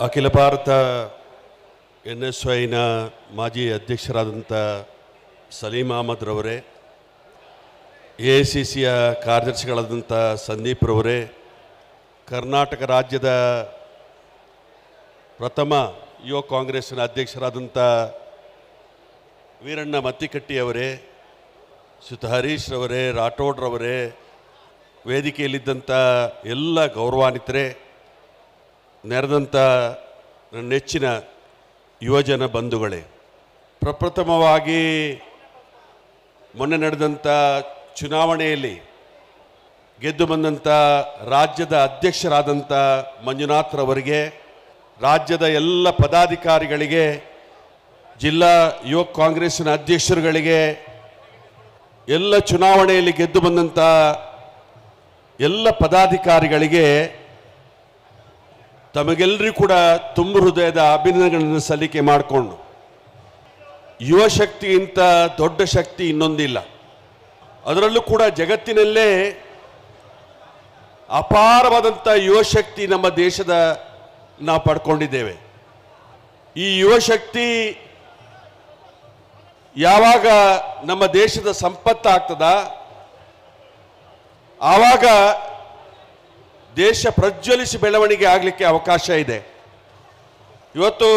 ಅಖಿಲ Bharat N S ವೈನ ಮಾಜಿ ಅಧ್ಯಕ್ಷರಾದಂಥ ಸಲೀಂ ಅಹಮದ್ ರವರೇ, ಎ ಐ ಸಿ ಸಿಯ ಕಾರ್ಯದರ್ಶಿಗಳಾದಂಥ ಸಂದೀಪ್ ರವರೇ, ಕರ್ನಾಟಕ ರಾಜ್ಯದ ಪ್ರಥಮ ಯುವ ಕಾಂಗ್ರೆಸ್ಸಿನ ಅಧ್ಯಕ್ಷರಾದಂಥ ವೀರಣ್ಣ ಮತ್ತಿಕಟ್ಟಿಯವರೇ ಸುತ ಹರೀಶ್ ರವರೇ ರಾಠೋಡ್ರವರೇ ವೇದಿಕೆಯಲ್ಲಿದ್ದಂಥ ಎಲ್ಲ ಗೌರವಾನ್ವಿತರೇ ನೆರೆದಂಥ ನೆಚ್ಚಿನ ಯುವಜನ ಬಂಧುಗಳೇ, ಪ್ರಪ್ರಥಮವಾಗಿ ಮೊನ್ನೆ ನಡೆದಂಥ ಚುನಾವಣೆಯಲ್ಲಿ ಗೆದ್ದು ಬಂದಂಥ ರಾಜ್ಯದ ಅಧ್ಯಕ್ಷರಾದಂಥ ಮಂಜುನಾಥ್ರವರಿಗೆ ರಾಜ್ಯದ ಎಲ್ಲ ಪದಾಧಿಕಾರಿಗಳಿಗೆ, ಜಿಲ್ಲಾ ಯುವ ಕಾಂಗ್ರೆಸ್ಸಿನ ಅಧ್ಯಕ್ಷರುಗಳಿಗೆ, ಎಲ್ಲ ಚುನಾವಣೆಯಲ್ಲಿ ಗೆದ್ದು ಬಂದಂಥ ಎಲ್ಲ ಪದಾಧಿಕಾರಿಗಳಿಗೆ ತಮಗೆಲ್ಲರಿಗೂ ಕೂಡ ತುಂಬ ಹೃದಯದ ಅಭಿನಂದನೆಗಳನ್ನು ಸಲ್ಲಿಕೆ ಮಾಡಿಕೊಂಡು, ಯುವ ಶಕ್ತಿಗಿಂತ ದೊಡ್ಡ ಶಕ್ತಿ ಇನ್ನೊಂದಿಲ್ಲ. ಅದರಲ್ಲೂ ಕೂಡ ಜಗತ್ತಿನಲ್ಲೇ ಅಪಾರವಾದಂಥ ಯುವ ಶಕ್ತಿ ನಮ್ಮ ದೇಶದ ನಾವು ಪಡ್ಕೊಂಡಿದ್ದೇವೆ. ಈ ಯುವ ಶಕ್ತಿ ಯಾವಾಗ ನಮ್ಮ ದೇಶದ ಸಂಪತ್ತಾಗ್ತದ ಆವಾಗ ದೇಶ ಪ್ರಜ್ವಲಿಸಿ ಬೆಳವಣಿಗೆ ಆಗಲಿಕ್ಕೆ ಅವಕಾಶ ಇದೆ. ಇವತ್ತು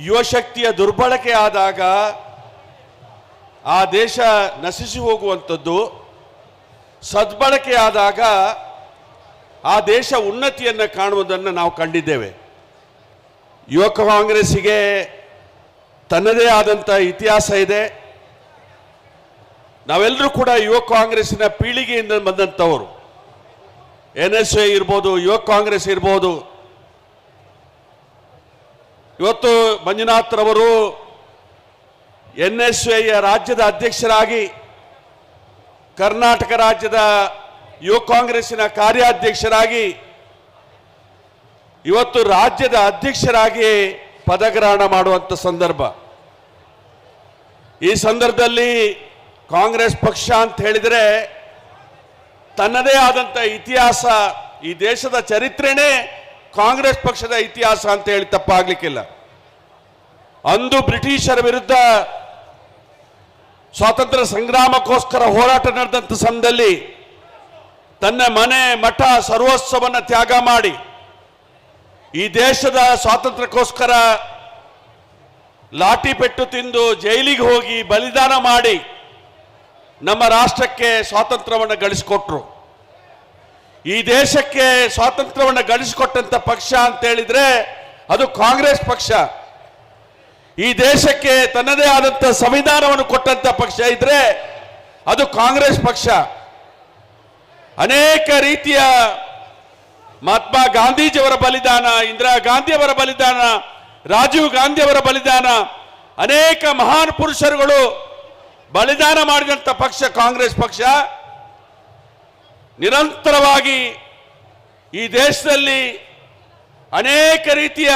ಯುವ ಶಕ್ತಿಯ ದುರ್ಬಳಕೆ ಆದಾಗ ಆ ದೇಶ ನಶಿಸಿ ಹೋಗುವಂಥದ್ದು, ಸದ್ಬಳಕೆ ಆದಾಗ ಆ ದೇಶ ಉನ್ನತಿಯನ್ನು ಕಾಣುವುದನ್ನು ನಾವು ಕಂಡಿದ್ದೇವೆ. ಯುವಕ ಕಾಂಗ್ರೆಸ್ಸಿಗೆ ತನ್ನದೇ ಆದಂಥ ಇತಿಹಾಸ ಇದೆ. ನಾವೆಲ್ಲರೂ ಕೂಡ ಯುವ ಕಾಂಗ್ರೆಸ್ಸಿನ ಪೀಳಿಗೆಯಿಂದ ಬಂದಂಥವರು. ಎನ್ ಎಸ್ ಎ ಇರ್ಬೋದು ಯುವ ಕಾಂಗ್ರೆಸ್ ಇರ್ಬೋದು. ಇವತ್ತು ಮಂಜುನಾಥ್ರವರು ಎನ್ ಎಸ್ ಎಯ ರಾಜ್ಯದ ಅಧ್ಯಕ್ಷರಾಗಿ ಕರ್ನಾಟಕ ರಾಜ್ಯದ ಯುವ ಕಾಂಗ್ರೆಸ್ಸಿನ ಕಾರ್ಯಾಧ್ಯಕ್ಷರಾಗಿ, ಇವತ್ತು ರಾಜ್ಯದ ಅಧ್ಯಕ್ಷರಾಗಿ ಪದಗ್ರಹಣ ಮಾಡುವಂಥ ಸಂದರ್ಭ. ಈ ಸಂದರ್ಭದಲ್ಲಿ ಕಾಂಗ್ರೆಸ್ ಪಕ್ಷ ಅಂತ ಹೇಳಿದರೆ ತನ್ನದೇ ಆದಂಥ ಇತಿಹಾಸ ಈ ದೇಶದ ಚರಿತ್ರೆನೇ ಕಾಂಗ್ರೆಸ್ ಪಕ್ಷದ ಇತಿಹಾಸ ಅಂತ ಹೇಳಿ ತಪ್ಪಾಗ್ಲಿಕ್ಕಿಲ್ಲ. ಅಂದು ಬ್ರಿಟಿಷರ ವಿರುದ್ಧ ಸ್ವಾತಂತ್ರ್ಯ ಸಂಗ್ರಾಮಕ್ಕೋಸ್ಕರ ಹೋರಾಟ ನಡೆದಂಥ ಸಮಯದಲ್ಲಿ ತನ್ನ ಮನೆ, ಮಠ ಸರ್ವಸ್ವವನ್ನು ತ್ಯಾಗ ಮಾಡಿ ಈ ದೇಶದ ಸ್ವಾತಂತ್ರ್ಯಕ್ಕೋಸ್ಕರ ಲಾಠಿ ಪೆಟ್ಟು ತಿಂದು ಜೈಲಿಗೆ ಹೋಗಿ ಬಲಿದಾನ ಮಾಡಿ ನಮ್ಮ ರಾಷ್ಟ್ರಕ್ಕೆ ಸ್ವಾತಂತ್ರ್ಯವನ್ನು ಗಳಿಸಿಕೊಟ್ರು. ಈ ದೇಶಕ್ಕೆ ಸ್ವಾತಂತ್ರ್ಯವನ್ನು ಗಳಿಸಿಕೊಟ್ಟಂತ ಪಕ್ಷ ಅಂತ ಹೇಳಿದ್ರೆ ಅದು ಕಾಂಗ್ರೆಸ್ ಪಕ್ಷ. ಈ ದೇಶಕ್ಕೆ ತನ್ನದೇ ಆದಂಥ ಸಂವಿಧಾನವನ್ನು ಕೊಟ್ಟಂತ ಪಕ್ಷ ಇದ್ರೆ ಅದು ಕಾಂಗ್ರೆಸ್ ಪಕ್ಷ. ಅನೇಕ ರೀತಿಯ ಮಹಾತ್ಮ ಗಾಂಧೀಜಿಯವರ ಬಲಿದಾನ, ಇಂದಿರಾ ಗಾಂಧಿಯವರ ಬಲಿದಾನ, ರಾಜೀವ್ ಗಾಂಧಿಯವರ ಬಲಿದಾನ, ಅನೇಕ ಮಹಾನ್ ಪುರುಷರುಗಳು ಬಲಿದಾನ ಮಾಡಿದಂಥ ಪಕ್ಷ, ಕಾಂಗ್ರೆಸ್ ಪಕ್ಷ, ನಿರಂತರವಾಗಿ ಈ ದೇಶದಲ್ಲಿ ಅನೇಕ ರೀತಿಯ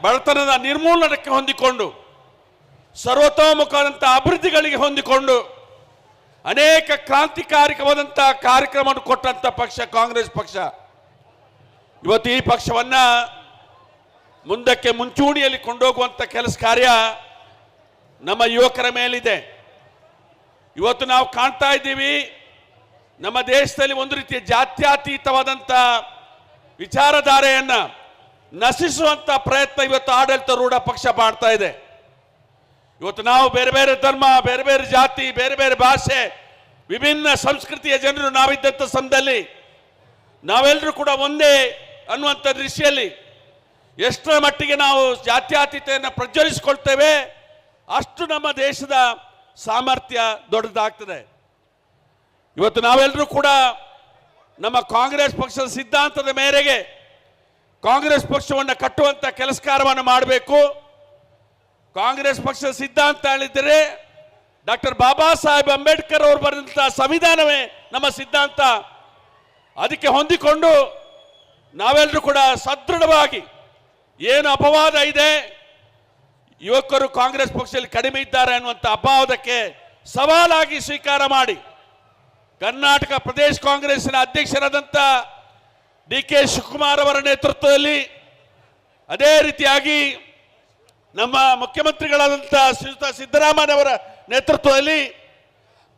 ಬಡತನದ ನಿರ್ಮೂಲನಕ್ಕೆ ಹೊಂದಿಕೊಂಡು ಸರ್ವತೋಮುಖವಾದಂಥ ಅಭಿವೃದ್ಧಿಗಳಿಗೆ ಹೊಂದಿಕೊಂಡು, ಅನೇಕ ಕ್ರಾಂತಿಕಾರಿಕವಾದಂಥ ಕಾರ್ಯಕ್ರಮವನ್ನು ಕೊಟ್ಟಂಥ ಪಕ್ಷ, ಕಾಂಗ್ರೆಸ್ ಪಕ್ಷ. ಇವತ್ತು ಈ ಪಕ್ಷವನ್ನು ಮುಂದಕ್ಕೆ ಮುಂಚೂಣಿಯಲ್ಲಿ ಕೊಂಡೋಗುವಂಥ ಕೆಲಸ ಕಾರ್ಯ ನಮ್ಮ ಯುವಕರ ಮೇಲಿದೆ. ಇವತ್ತು ನಾವು ಕಾಣ್ತಾ ಇದ್ದೀವಿ, ನಮ್ಮ ದೇಶದಲ್ಲಿ ಒಂದು ರೀತಿಯ ಜಾತ್ಯಾತೀತವಾದಂಥ ವಿಚಾರಧಾರೆಯನ್ನು ನಶಿಸುವಂತ ಪ್ರಯತ್ನ ಇವತ್ತು ಆಡಳಿತ ರೂಢ ಪಕ್ಷ ಮಾಡ್ತಾ ಇದೆ. ಇವತ್ತು ನಾವು ಬೇರೆ ಬೇರೆ ಧರ್ಮ, ಬೇರೆ ಬೇರೆ ಜಾತಿ, ಬೇರೆ ಬೇರೆ ಭಾಷೆ, ವಿಭಿನ್ನ ಸಂಸ್ಕೃತಿಯ ಜನರು ನಾವಿದ್ದಂಥ ಸಮಯದಲ್ಲಿ ನಾವೆಲ್ಲರೂ ಕೂಡ ಒಂದೇ ಅನ್ನುವಂಥ ದೃಷ್ಟಿಯಲ್ಲಿ ಎಷ್ಟರ ಮಟ್ಟಿಗೆ ನಾವು ಜಾತ್ಯಾತೀತೆಯನ್ನು ಪ್ರಜ್ವಲಿಸಿಕೊಳ್ತೇವೆ, ಅಷ್ಟು ನಮ್ಮ ದೇಶದ ಸಾಮರ್ಥ್ಯ ದೊಡ್ಡದಾಗ್ತದೆ. ಇವತ್ತು ನಾವೆಲ್ಲರೂ ಕೂಡ ನಮ್ಮ ಕಾಂಗ್ರೆಸ್ ಪಕ್ಷದ ಸಿದ್ಧಾಂತದ ಮೇರೆಗೆ ಕಾಂಗ್ರೆಸ್ ಪಕ್ಷವನ್ನು ಕಟ್ಟುವಂತ ಕೆಲಸಕಾರವನ್ನು ಮಾಡಬೇಕು. ಕಾಂಗ್ರೆಸ್ ಪಕ್ಷದ ಸಿದ್ಧಾಂತ ಹೇಳಿದರೆ ಡಾಕ್ಟರ್ ಬಾಬಾ ಸಾಹೇಬ್ ಅಂಬೇಡ್ಕರ್ ಅವರು ಬರೆದಂಥ ಸಂವಿಧಾನವೇ ನಮ್ಮ ಸಿದ್ಧಾಂತ. ಅದಕ್ಕೆ ಹೊಂದಿಕೊಂಡು ನಾವೆಲ್ಲರೂ ಕೂಡ ಸದೃಢವಾಗಿ ಏನು ಅಪವಾದ ಇದೆ ಯುವಕರು ಕಾಂಗ್ರೆಸ್ ಪಕ್ಷದಲ್ಲಿ ಕಡಿಮೆ ಇದ್ದಾರೆ ಅನ್ನುವಂಥ ಅಪವಾದಕ್ಕೆ ಸವಾಲಾಗಿ ಸ್ವೀಕಾರ ಮಾಡಿ. ಕರ್ನಾಟಕ ಪ್ರದೇಶ ಕಾಂಗ್ರೆಸ್ನ ಅಧ್ಯಕ್ಷರಾದಂಥ ಡಿ ಕೆ ಶಿವಕುಮಾರ್ ಅವರ ನೇತೃತ್ವದಲ್ಲಿ ಅದೇ ರೀತಿಯಾಗಿ ನಮ್ಮ ಮುಖ್ಯಮಂತ್ರಿಗಳಾದಂಥ ಶ್ರೀಯುತ ಸಿದ್ದರಾಮಯ್ಯನವರ ನೇತೃತ್ವದಲ್ಲಿ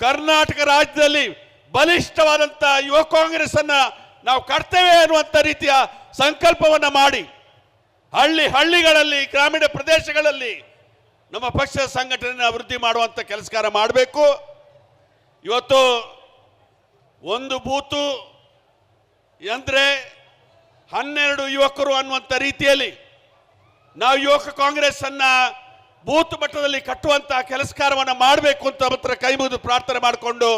ಕರ್ನಾಟಕ ರಾಜ್ಯದಲ್ಲಿ ಬಲಿಷ್ಠವಾದಂಥ ಯುವ ಕಾಂಗ್ರೆಸ್ ಅನ್ನ ನಾವು ಕಟ್ತೇವೆ ಅನ್ನುವಂಥ ರೀತಿಯ ಸಂಕಲ್ಪವನ್ನು ಮಾಡಿ. ಹಳ್ಳಿ ಹಳ್ಳಿಗಳಲ್ಲಿ, ಗ್ರಾಮೀಣ ಪ್ರದೇಶಗಳಲ್ಲಿ ನಮ್ಮ ಪಕ್ಷದ ಸಂಘಟನೆಯನ್ನು ಅಭಿವೃದ್ಧಿ ಮಾಡುವಂಥ ಕೆಲಸಕಾರ ಮಾಡಬೇಕು. ಇವತ್ತು ಒಂದು ಬೂತು ಎಂದರೆ ಹನ್ನೆರಡು ಯುವಕರು ಅನ್ನುವಂಥ ರೀತಿಯಲ್ಲಿ ನಾವು ಯುವಕ ಕಾಂಗ್ರೆಸ್ ಅನ್ನ ಬೂತ್ ಮಟ್ಟದಲ್ಲಿ ಕಟ್ಟುವಂತಹ ಕೆಲಸ ಕಾರ್ಯವನ್ನು ಮಾಡಬೇಕು ಅಂತ ಮಾತ್ರ ಕೈ ಮುಗಿದು ಪ್ರಾರ್ಥನೆ ಮಾಡಿಕೊಂಡು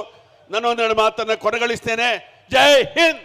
ನಾನು ಒಂದೆರಡು ಮಾತನ್ನು ಕೊನೆಗಳಿಸ್ತೇನೆ. ಜೈ ಹಿಂದ್!